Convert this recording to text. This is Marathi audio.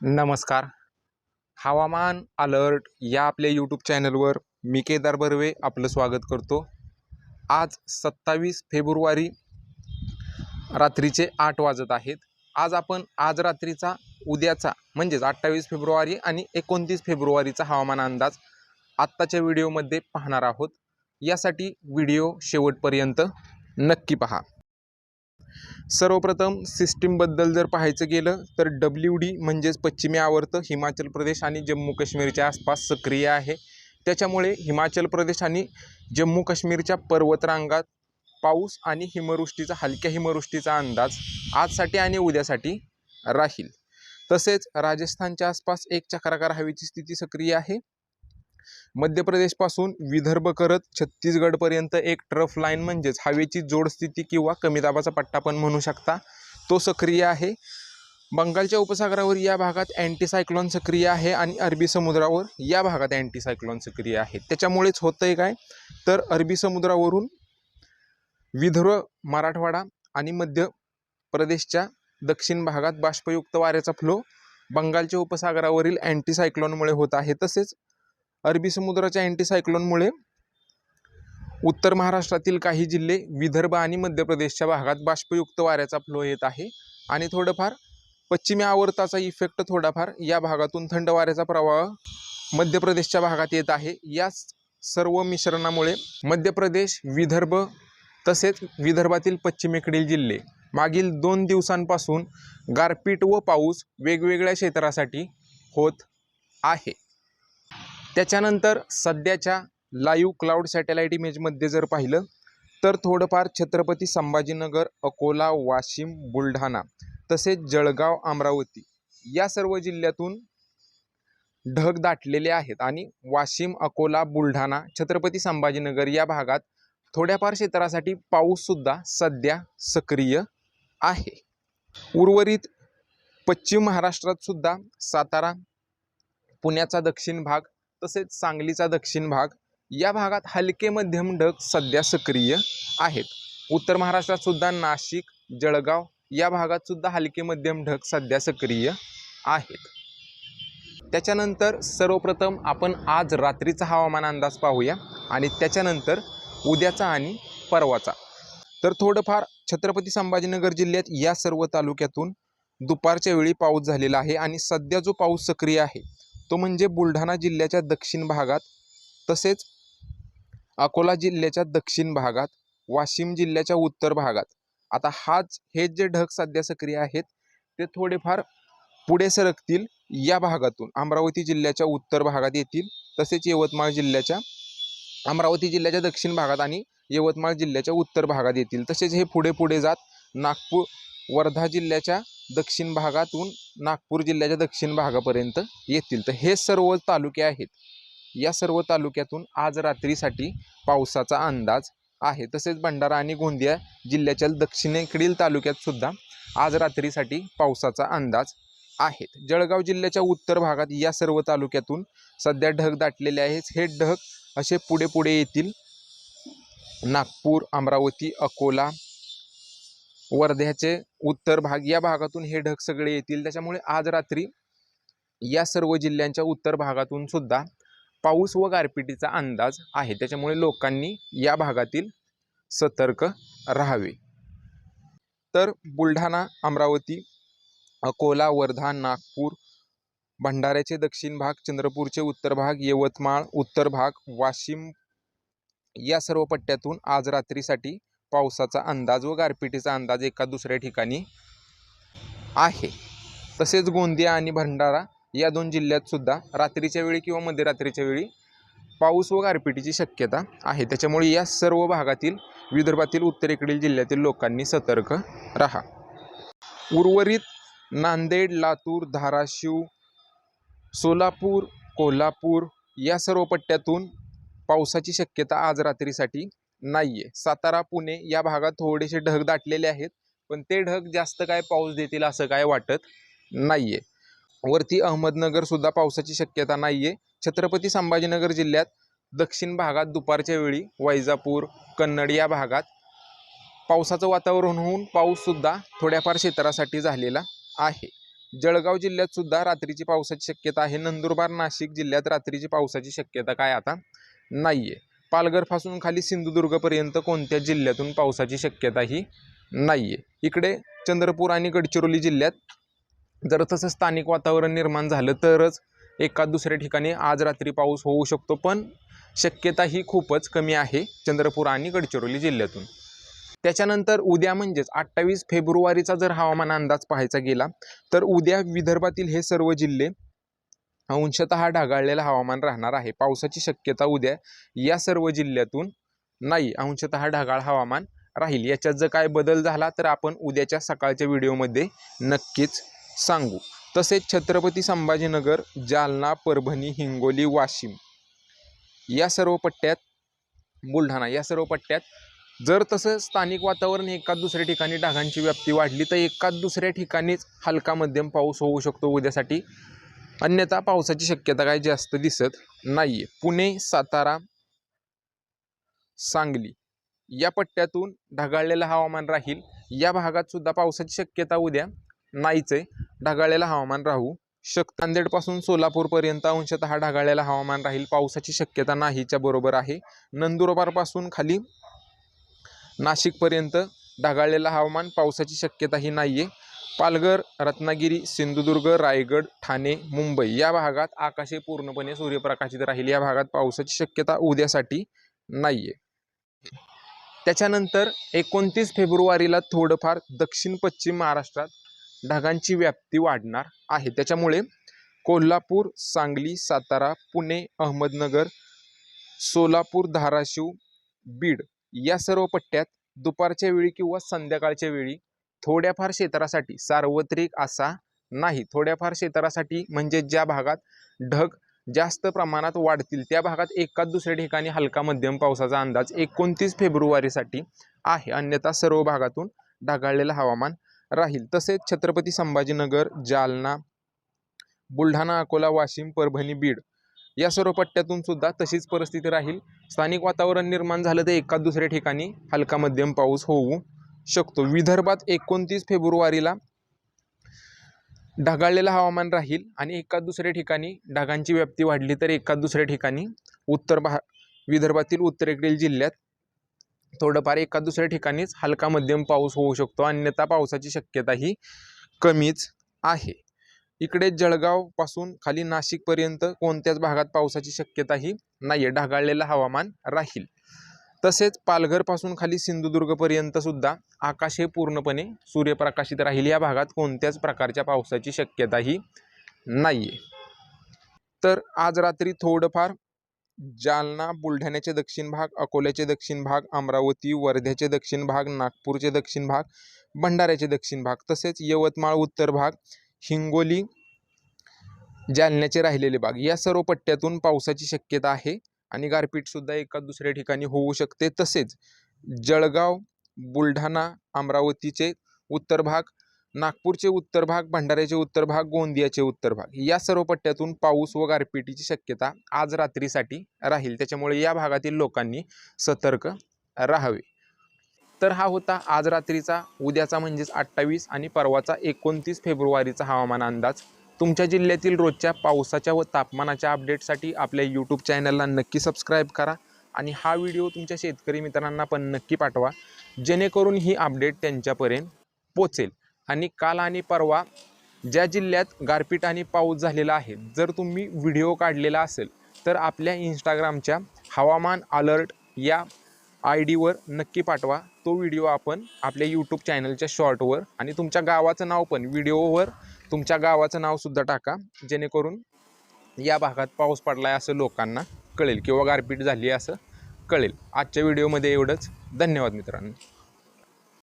नमस्कार. हवामान अलर्ट या आपल्या यूट्यूब चॅनलवर मी केदार बर्वे आपलं स्वागत करतो. आज सत्तावीस फेब्रुवारी रात्रीचे आठ वाजत आहेत. आज आपण आज रात्रीचा उद्याचा म्हणजेच अठ्ठावीस फेब्रुवारी आणि एकोणतीस फेब्रुवारीचा हवामान अंदाज आत्ताच्या व्हिडिओमध्ये पाहणार आहोत. यासाठी व्हिडिओ शेवटपर्यंत नक्की पहा. सर्वप्रथम सिस्टीमबद्दल जर पाहायचं गेलं तर डब्ल्यू डी म्हणजेच पश्चिमी आवर्त हिमाचल प्रदेश आणि जम्मू काश्मीरच्या आसपास सक्रिय आहे. त्याच्यामुळे हिमाचल प्रदेश आणि जम्मू काश्मीरच्या पर्वतरांगात पाऊस आणि हिमवृष्टीचा हलक्या हिमवृष्टीचा अंदाज आजसाठी आणि उद्यासाठी राहील. तसेच राजस्थानच्या आसपास एक चक्राकार हवेची स्थिती सक्रिय आहे. मध्य प्रदेशपासून विदर्भ करत छत्तीसगडपर्यंत एक ट्रफ लाईन म्हणजेच हवेची जोडस्थिती किंवा कमी दाबाचा पट्टा पण म्हणू शकता. तो सक्रिय आहे. बंगालच्या उपसागरावर या भागात अँटीसायक्लॉन सक्रिय आहे आणि अरबी समुद्रावर या भागात अँटीसायक्लॉन सक्रिय आहे. त्याच्यामुळेच होतं आहे काय? तर अरबी समुद्रावरून विदर्भ मराठवाडा आणि मध्य प्रदेशच्या दक्षिण भागात बाष्पयुक्त वाऱ्याचा फ्लो बंगालच्या उपसागरावरील अँटीसायक्लॉनमुळे होत आहे. तसेच अरबी समुद्राच्या अँटीसायक्लोनमुळे उत्तर महाराष्ट्रातील काही जिल्हे विदर्भ आणि मध्य प्रदेशच्या भागात बाष्पयुक्त वाऱ्याचा फ्लो येत आहे. आणि थोडंफार पश्चिमी आवर्ताचा इफेक्ट थोडाफार या भागातून थंड वाऱ्याचा प्रवाह मध्य प्रदेशच्या भागात येत आहे. या सर्व मिश्रणामुळे मध्य प्रदेश विदर्भ तसेच विदर्भातील पश्चिमेकडील जिल्हे मागील दोन दिवसांपासून गारपीट व पाऊस वेगवेगळ्या क्षेत्रासाठी होत आहे. त्याच्यानंतर सध्याच्या लाईव्ह क्लाउड सॅटेलाईट इमेजमध्ये जर पाहिलं तर थोडंफार छत्रपती संभाजीनगर अकोला वाशिम बुलढाणा तसेच जळगाव अमरावती या सर्व जिल्ह्यातून ढग दाटलेले आहेत आणि वाशिम अकोला बुलढाणा छत्रपती संभाजीनगर या भागात थोड्याफार क्षेत्रासाठी पाऊससुद्धा सध्या सक्रिय आहे. उर्वरित पश्चिम महाराष्ट्रात सुद्धा सातारा पुण्याचा दक्षिण भाग तसेच सांगलीचा दक्षिण भाग या भागात हलके मध्यम ढग सध्या सक्रिय आहेत. उत्तर महाराष्ट्रात सुद्धा नाशिक जळगाव या भागात सुद्धा हलके मध्यम ढग सध्या सक्रिय आहेत. त्याच्यानंतर सर्वप्रथम आपण आज रात्रीचा हवामान अंदाज पाहूया आणि त्याच्यानंतर उद्याचा आणि परवाचा. तर थोडंफार छत्रपती संभाजीनगर जिल्ह्यात या सर्व तालुक्यातून दुपारच्या वेळी पाऊस झालेला आहे आणि सध्या जो पाऊस सक्रिय आहे तो म्हणजे बुलढाणा जिल्ह्याच्या दक्षिण भागात तसेच अकोला जिल्ह्याच्या दक्षिण भागात वाशिम जिल्ह्याच्या उत्तर भागात. आता हाच हे जे ढग सध्या सक्रिय आहेत ते थोडेफार पुढे सरकतील या भागातून. अमरावती जिल्ह्याच्या उत्तर भागात येतील तसेच यवतमाळ जिल्ह्याच्या अमरावती जिल्ह्याच्या दक्षिण भागात आणि यवतमाळ जिल्ह्याच्या उत्तर भागात येतील. तसेच हे पुढे पुढे जात नागपूर वर्धा जिल्ह्याच्या दक्षिण भागातून नागपूर जिल्ह्याच्या दक्षिण भागापर्यंत येतील. तर हे सर्व तालुके आहेत. या सर्व तालुक्यातून आज रात्रीसाठी पावसाचा अंदाज आहे. तसेच भंडारा आणि गोंदिया जिल्ह्याच्या दक्षिणेकडील तालुक्यात सुद्धा आज रात्रीसाठी पावसाचा अंदाज आहेत. जळगाव जिल्ह्याच्या उत्तर भागात या सर्व तालुक्यातून सध्या ढग दाटलेले आहेत. हे ढग असे पुढे पुढे येतील. नागपूर अमरावती अकोला वर्ध्याचे उत्तर भाग या भागातून हे ढग सगळे येतील. त्याच्यामुळे आज रात्री या सर्व जिल्ह्यांच्या उत्तर भागातून सुद्धा पाऊस व गारपिटीचा अंदाज आहे. त्याच्यामुळे लोकांनी या भागातील सतर्क राहावे. तर बुलढाणा अमरावती अकोला वर्धा नागपूर भंडाऱ्याचे दक्षिण भाग चंद्रपूरचे उत्तर भाग यवतमाळ उत्तर भाग वाशिम या सर्व पट्ट्यातून आज रात्रीसाठी पावसाचा अंदाज व गारपिटीचा अंदाज एका दुसऱ्या ठिकाणी आहे. तसेच गोंदिया आणि भंडारा या दोन जिल्ह्यात सुद्धा रात्रीच्या वेळी किंवा मध्यरात्रीच्या वेळी पाऊस व गारपिटीची शक्यता आहे. त्याच्यामुळे या सर्व भागातील विदर्भातील उत्तरेकडील जिल्ह्यातील लोकांनी सतर्क राहा. उर्वरित नांदेड लातूर धाराशिव सोलापूर कोल्हापूर या सर्व पट्ट्यातून पावसाची शक्यता आज रात्रीसाठी नाही आहे सातारा पुणे या भागात थोडेसे ढग दाटलेले आहेत पण ते ढग जास्त काय पाऊस देतील असं काय वाटत नाही आहे वरती अहमदनगरसुद्धा पावसाची शक्यता नाही आहे छत्रपती संभाजीनगर जिल्ह्यात दक्षिण भागात दुपारच्या वेळी वैजापूर कन्नड या भागात पावसाचं वातावरण होऊन पाऊससुद्धा थोड्याफार क्षेत्रासाठी झालेला आहे. जळगाव जिल्ह्यात सुद्धा रात्रीची पावसाची शक्यता आहे. नंदुरबार नाशिक जिल्ह्यात रात्रीची पावसाची शक्यता काय आता नाही आहे पालघरपासून खाली सिंधुदुर्गपर्यंत कोणत्या जिल्ह्यातून पावसाची शक्यता ही नाही आहे इकडे चंद्रपूर आणि गडचिरोली जिल्ह्यात जर तसं स्थानिक वातावरण निर्माण झालं तरच एका दुसऱ्या ठिकाणी आज रात्री पाऊस होऊ शकतो पण शक्यता ही खूपच कमी आहे चंद्रपूर आणि गडचिरोली जिल्ह्यातून. त्याच्यानंतर उद्या म्हणजेच अठ्ठावीस फेब्रुवारीचा जर हवामान अंदाज पाहायचा गेला तर उद्या विदर्भातील हे सर्व जिल्हे अंशतः ढगाळलेलं हवामान राहणार आहे. पावसाची शक्यता उद्या या सर्व जिल्ह्यातून नाही अंशतः ढगाळ हवामान राहील. याच्यात जर काय बदल झाला तर आपण उद्याच्या सकाळच्या व्हिडिओमध्ये नक्कीच सांगू. तसेच छत्रपती संभाजीनगर जालना परभणी हिंगोली वाशिम या सर्व पट्ट्यात बुलढाणा या सर्व पट्ट्यात जर तसं स्थानिक वातावरण एकाच दुसऱ्या ठिकाणी ढगांची व्याप्ती वाढली तर एकाच दुसऱ्या ठिकाणीच हलका मध्यम पाऊस होऊ शकतो उद्यासाठी. अन्यथा पावसाची शक्यता काही जास्त दिसत नाही आहे पुणे सातारा सांगली या पट्ट्यातून ढगाळलेलं हवामान राहील. या भागात सुद्धा पावसाची शक्यता उद्या नाहीच आहे ढगाळलेलं हवामान राहू शक नांदेडपासून सोलापूरपर्यंत अंशतः ढगाळलेलं हवामान राहील. पावसाची शक्यता नाहीच्या बरोबर आहे. नंदुरबारपासून खाली नाशिकपर्यंत ढगाळलेलं हवामान. पावसाची शक्यता ही नाही आहे पालघर रत्नागिरी सिंधुदुर्ग रायगड ठाणे मुंबई या भागात आकाशे पूर्णपणे सूर्यप्रकाशित राहील. या भागात पावसाची शक्यता उद्यासाठी नाही आहे त्याच्यानंतर एकोणतीस फेब्रुवारीला थोडंफार दक्षिण पश्चिम महाराष्ट्रात ढगांची व्याप्ती वाढणार आहे. त्याच्यामुळे कोल्हापूर सांगली सातारा पुणे अहमदनगर सोलापूर धाराशिव बीड या सर्व पट्ट्यात दुपारच्या वेळी किंवा संध्याकाळच्या वेळी थोड्याफार क्षेत्रासाठी सार्वत्रिक असा नाही. थोड्याफार क्षेत्रासाठी म्हणजे ज्या भागात ढग जास्त प्रमाणात वाढतील त्या भागात एकाच दुसऱ्या ठिकाणी हलका मध्यम पावसाचा अंदाज एकोणतीस फेब्रुवारीसाठी आहे. अन्यथा सर्व भागातून ढगाळलेलं हवामान राहील. तसेच छत्रपती संभाजीनगर जालना बुलढाणा अकोला वाशिम परभणी बीड या सर्व पट्ट्यातून सुद्धा तशीच परिस्थिती राहील. स्थानिक वातावरण निर्माण झालं तर एकाच दुसऱ्या ठिकाणी हलका मध्यम पाऊस होऊ शकतो. विदर्भात एकोणतीस फेब्रुवारीला ढगाळलेलं हवामान राहील आणि एका दुसऱ्या ठिकाणी ढगांची व्याप्ती वाढली तर एका दुसऱ्या ठिकाणी उत्तर भा विदर्भातील उत्तरेकडील जिल्ह्यात थोडंफार एका दुसऱ्या ठिकाणीच हलका मध्यम पाऊस होऊ शकतो. अन्यथा पावसाची शक्यता ही कमीच आहे. इकडे जळगावपासून खाली नाशिकपर्यंत कोणत्याच भागात पावसाची शक्यताही नाही आहे ढगाळलेलं हवामान राहील. तसेच पालघरपासून खाली सिंधुदुर्गपर्यंत सुद्धा आकाश हे पूर्णपणे सूर्यप्रकाशित राहील. या भागात कोणत्याच प्रकारच्या पावसाची शक्यता ही नाही आहे तर आज रात्री थोडंफार जालना बुलढाण्याचे दक्षिण भाग अकोल्याचे दक्षिण भाग अमरावती वर्ध्याचे दक्षिण भाग नागपूरचे दक्षिण भाग भंडाऱ्याचे दक्षिण भाग तसेच यवतमाळ उत्तर भाग हिंगोली जालन्याचे राहिलेले भाग या सर्व पट्ट्यातून पावसाची शक्यता आहे. आणि गारपीटसुद्धा एका दुसऱ्या ठिकाणी होऊ शकते. तसेच जळगाव बुलढाणा अमरावतीचे उत्तर भाग नागपूरचे उत्तर भाग भंडाऱ्याचे उत्तर भाग गोंदियाचे उत्तर भाग या सर्व पट्ट्यातून पाऊस व गारपिटीची शक्यता आज रात्रीसाठी राहील. त्याच्यामुळे या भागातील लोकांनी सतर्क राहावे. तर हा होता आज रात्रीचा उद्याचा म्हणजेच अठ्ठावीस आणि परवाचा एकोणतीस फेब्रुवारीचा हवामान अंदाज. तुमच्या जिल्ह्यातील रोजच्या पावसाच्या व तापमानाच्या अपडेटसाठी आपल्या यूट्यूब चॅनलला नक्की सबस्क्राईब करा आणि हा व्हिडिओ तुमच्या शेतकरी मित्रांना पण नक्की पाठवा. जेणेकरून ही अपडेट त्यांच्यापर्यंत पोचेल. आणि काल आणि परवा ज्या जिल्ह्यात गारपीट आणि पाऊस झालेला आहे जर तुम्ही व्हिडिओ काढलेला असेल तर आपल्या इंस्टाग्रामच्या हवामान अलर्ट या आय डीवर नक्की पाठवा. तो व्हिडिओ आपण आपल्या यूट्यूब चॅनलच्या शॉर्टवर आणि तुमच्या गावाचं नाव पण व्हिडिओवर तुमच्या गावाचं नावसुद्धा टाका. जेणेकरून या भागात पाऊस पडला आहे असं लोकांना कळेल किंवा गारपीट झाली आहे असं कळेल. आजच्या व्हिडिओमध्ये एवढंच. धन्यवाद मित्रांनो.